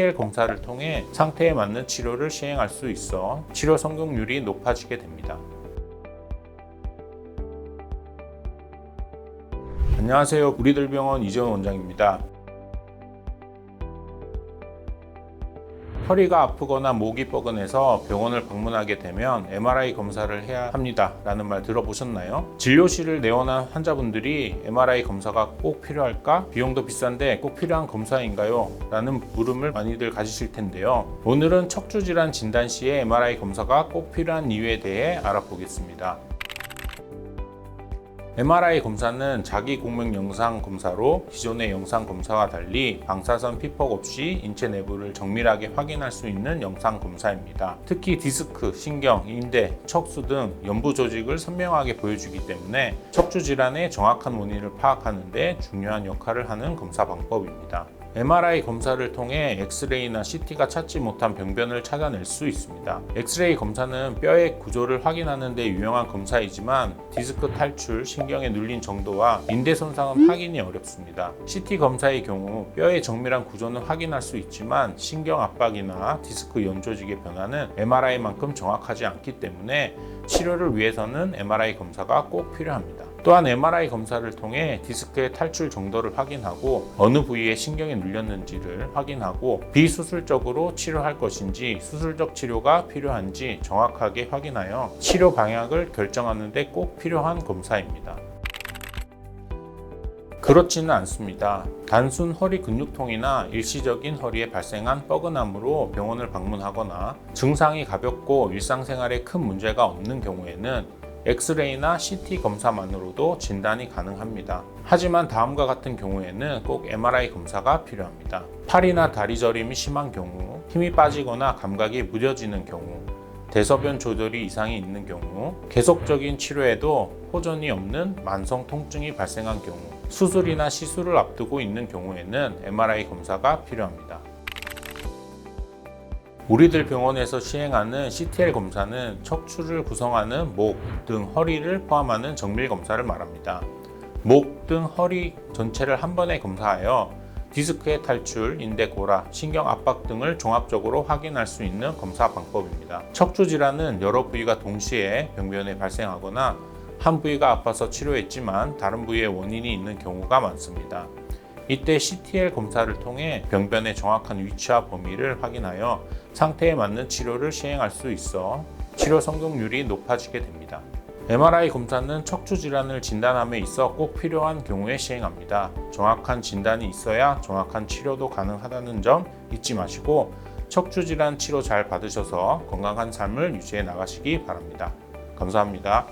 CTL 검사를 통해 상태에 맞는 치료를 시행할 수 있어 치료 성공률이 높아지게 됩니다. 안녕하세요. 우리들 병원 이재원 원장입니다. 허리가 아프거나 목이 뻐근해서 병원을 방문하게 되면 MRI 검사를 해야 합니다. 라는 말 들어보셨나요? 진료실을 내원한 환자분들이 MRI 검사가 꼭 필요할까? 비용도 비싼데 꼭 필요한 검사인가요? 라는 물음을 많이들 가지실 텐데요. 오늘은 척추질환 진단 시에 MRI 검사가 꼭 필요한 이유에 대해 알아보겠습니다. MRI 검사는 자기 공명 영상 검사로 기존의 영상 검사와 달리 방사선 피폭 없이 인체 내부를 정밀하게 확인할 수 있는 영상 검사입니다. 특히 디스크, 신경, 인대, 척수 등 연부 조직을 선명하게 보여주기 때문에 척추 질환의 정확한 원인을 파악하는 데 중요한 역할을 하는 검사 방법입니다. MRI 검사를 통해 엑스레이나 CT가 찾지 못한 병변을 찾아낼 수 있습니다. 엑스레이 검사는 뼈의 구조를 확인하는 데 유용한 검사이지만 디스크 탈출, 신경에 눌린 정도와 인대 손상은 확인이 어렵습니다. CT 검사의 경우 뼈의 정밀한 구조는 확인할 수 있지만 신경 압박이나 디스크 연조직의 변화는 MRI만큼 정확하지 않기 때문에 치료를 위해서는 MRI 검사가 꼭 필요합니다. 또한 MRI 검사를 통해 디스크의 탈출 정도를 확인하고 어느 부위에 신경이 눌렸는지를 확인하고 비수술적으로 치료할 것인지 수술적 치료가 필요한지 정확하게 확인하여 치료 방향을 결정하는 데 꼭 필요한 검사입니다. 그렇지는 않습니다. 단순 허리 근육통이나 일시적인 허리에 발생한 뻐근함으로 병원을 방문하거나 증상이 가볍고 일상생활에 큰 문제가 없는 경우에는 엑스레이나 CT 검사만으로도 진단이 가능합니다. 하지만 다음과 같은 경우에는 꼭 MRI 검사가 필요합니다. 팔이나 다리 저림이 심한 경우, 힘이 빠지거나 감각이 무뎌지는 경우, 대소변 조절이 이상이 있는 경우, 계속적인 치료에도 호전이 없는 만성 통증이 발생한 경우, 수술이나 시술을 앞두고 있는 경우에는 MRI 검사가 필요합니다. 우리들 병원에서 시행하는 CTL 검사는 척추를 구성하는 목 등 허리를 포함하는 정밀 검사를 말합니다. 목 등 허리 전체를 한 번에 검사하여 디스크의 탈출, 인대 고라, 신경 압박 등을 종합적으로 확인할 수 있는 검사 방법입니다. 척추 질환은 여러 부위가 동시에 병변에 발생하거나 한 부위가 아파서 치료했지만 다른 부위에 원인이 있는 경우가 많습니다. 이때 CTL 검사를 통해 병변의 정확한 위치와 범위를 확인하여 상태에 맞는 치료를 시행할 수 있어 치료 성공률이 높아지게 됩니다. MRI 검사는 척추 질환을 진단함에 있어 꼭 필요한 경우에 시행합니다. 정확한 진단이 있어야 정확한 치료도 가능하다는 점 잊지 마시고 척추 질환 치료 잘 받으셔서 건강한 삶을 유지해 나가시기 바랍니다. 감사합니다.